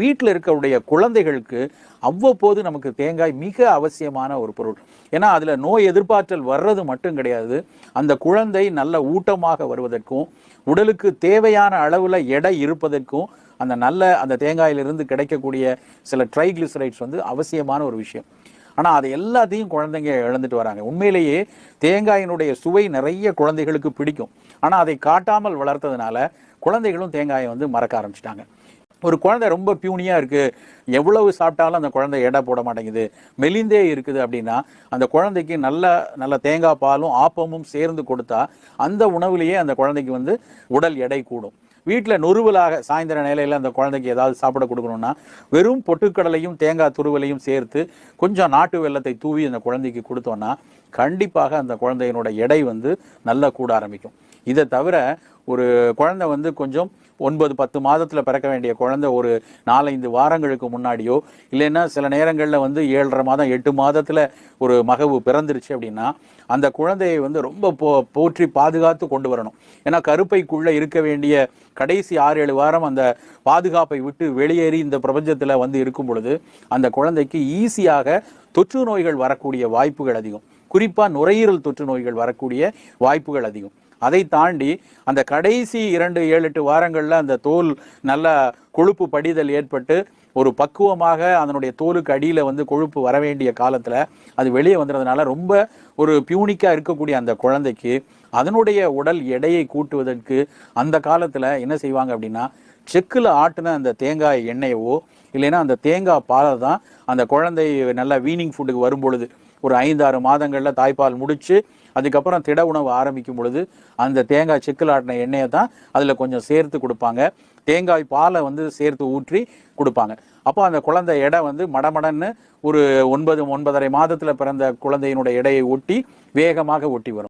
வீட்டில் இருக்கக்கூடிய குழந்தைகளுக்கு அவ்வப்போது நமக்கு தேங்காய் மிக அவசியமான ஒரு பொருள். ஏன்னா அதில் நோய் எதிர்ப்பாற்றல் வர்றது மட்டும் கிடையாது. அந்த குழந்தை நல்ல ஊட்டமாக வருவதற்கும் உடலுக்கு தேவையான அளவில் எடை இருப்பதற்கும் அந்த நல்ல அந்த தேங்காயிலிருந்து கிடைக்கக்கூடிய சில ட்ரைக்ளிசரைட்ஸ் வந்து அவசியமான ஒரு விஷயம். ஆனால் அது எல்லாத்தையும் குழந்தைங்க இழந்துட்டு வராங்க. உண்மையிலேயே தேங்காயினுடைய சுவை நிறைய குழந்தைகளுக்கு பிடிக்கும். ஆனால் அதை காட்டாமல் வளர்த்ததுனால குழந்தைகளும் தேங்காயை வந்து மறக்க ஆரம்பிச்சிட்டாங்க. ஒரு குழந்தை ரொம்ப பியூனியாக இருக்குது எவ்வளவு சாப்பிட்டாலும் அந்த குழந்தை எடை போட மாட்டேங்குது. மெலிந்தே இருக்குது அப்படின்னா அந்த குழந்தைக்கு நல்ல நல்ல தேங்காய் பாலும் ஆப்பமும் சேர்ந்து கொடுத்தா அந்த உணவுலேயே அந்த குழந்தைக்கு வந்து உடல் எடை கூடும். வீட்டில் நொறுவலாக சாயந்தர நிலையில் அந்த குழந்தைக்கு ஏதாவது சாப்பிட கொடுக்கணும்னா வெறும் பொட்டுக்கடலையும் தேங்காய் துருவலையும் சேர்த்து கொஞ்சம் நாட்டு வெல்லத்தை தூவி அந்த குழந்தைக்கு கொடுத்தோன்னா கண்டிப்பாக அந்த குழந்தையினோட எடை வந்து நல்லா கூட ஆரம்பிக்கும். இதை தவிர ஒரு குழந்தை வந்து கொஞ்சம் ஒன்பது பத்து மாதத்தில் பிறக்க வேண்டிய குழந்தை ஒரு நாலஞ்சு வாரங்களுக்கு முன்னாடியோ இல்லைன்னா சில நேரங்களில் வந்து ஏழரை மாதம் எட்டு மாதத்தில் ஒரு மகவு பிறந்துருச்சு அப்படின்னா அந்த குழந்தையை வந்து ரொம்ப போ போற்றி பாதுகாத்து கொண்டு வரணும். ஏன்னா கருப்பைக்குள்ளே இருக்க வேண்டிய கடைசி ஆறு ஏழு வாரம் அந்த பாதுகாப்பை விட்டு வெளியேறி இந்த பிரபஞ்சத்தில் வந்து இருக்கும் பொழுது அந்த குழந்தைக்கு ஈஸியாக தொற்று நோய்கள் வரக்கூடிய வாய்ப்புகள் அதிகம். குறிப்பாக நுரையீரல் தொற்று நோய்கள் வரக்கூடிய வாய்ப்புகள் அதிகம். அதை தாண்டி அந்த கடைசி இரண்டு ஏழு எட்டு வாரங்களில் அந்த தோல் நல்ல கொழுப்பு படிதல் ஏற்பட்டு ஒரு பக்குவமாக அதனுடைய தோலுக்கு அடியில் வந்து கொழுப்பு வர வேண்டிய காலத்தில் அது வெளியே வந்துடுறதுனால ரொம்ப ஒரு பியூனிக்காக இருக்கக்கூடிய அந்த குழந்தைக்கு அதனுடைய உடல் எடையை கூட்டுவதற்கு அந்த காலத்தில் என்ன செய்வாங்க அப்படின்னா செக்கில் ஆட்டின அந்த தேங்காய் எண்ணெயவோ இல்லைன்னா அந்த தேங்காய் பாலை தான் அந்த குழந்தை நல்லா வீனிங் ஃபுட்டுக்கு வரும்பொழுது ஒரு ஐந்தாறு மாதங்களில் தாய்ப்பால் முடித்து அதுக்கப்புறம் திட உணவு ஆரம்பிக்கும் பொழுது அந்த தேங்காய் செக்கில் ஆட்டின எண்ணெயை தான் அதில் கொஞ்சம் சேர்த்து கொடுப்பாங்க. தேங்காய் பாலை வந்து சேர்த்து ஊற்றி கொடுப்பாங்க. அப்போ அந்த குழந்தை எடை வந்து மடமடன்னு ஒரு ஒன்பது ஒன்பதரை மாதத்தில் பிறந்த குழந்தையினுடைய எடையை ஒட்டி வேகமாக ஒட்டி வரும்.